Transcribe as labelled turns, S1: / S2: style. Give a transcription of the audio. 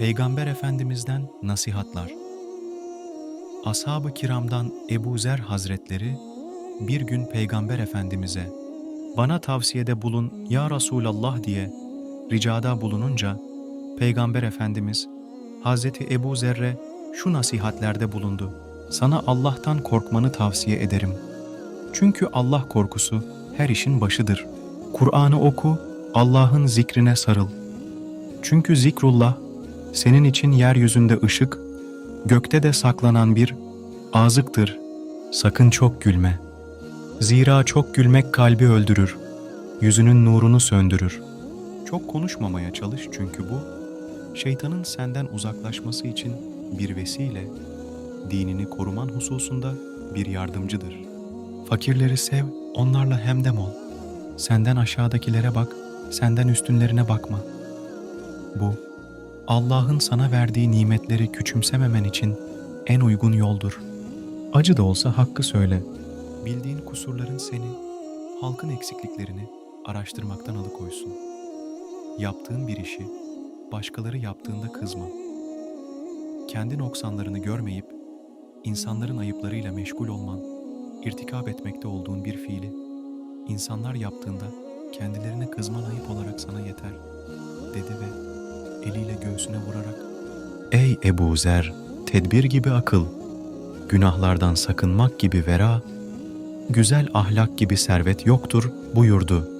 S1: Peygamber Efendimiz'den nasihatlar. Ashab-ı kiramdan Ebu Zer Hazretleri bir gün Peygamber Efendimiz'e bana tavsiyede bulun ya Resulallah diye ricada bulununca Peygamber Efendimiz Hazreti Ebu Zer'e şu nasihatlerde bulundu. Sana Allah'tan korkmanı tavsiye ederim. Çünkü Allah korkusu her işin başıdır. Kur'an'ı oku, Allah'ın zikrine sarıl. Çünkü zikrullah senin için yeryüzünde ışık, gökte de saklanan bir azıktır. Sakın çok gülme. Zira çok gülmek kalbi öldürür. Yüzünün nurunu söndürür. Çok konuşmamaya çalış çünkü bu şeytanın senden uzaklaşması için bir vesile, dinini koruman hususunda bir yardımcıdır. Fakirleri sev, onlarla hemdem ol. Senden aşağıdakilere bak, senden üstünlerine bakma. Bu, Allah'ın sana verdiği nimetleri küçümsememen için en uygun yoldur. Acı da olsa hakkı söyle. Bildiğin kusurların seni, halkın eksikliklerini araştırmaktan alıkoysun. Yaptığın bir işi başkaları yaptığında kızma. Kendi noksanlarını görmeyip insanların ayıplarıyla meşgul olman, irtikap etmekte olduğun bir fiili insanlar yaptığında kendilerine kızman ayıp olarak sana yeter, dedi ve eliyle göğsüne vurarak Ey Ebu Zer, tedbir gibi akıl, günahlardan sakınmak gibi vera, güzel ahlak gibi servet yoktur buyurdu.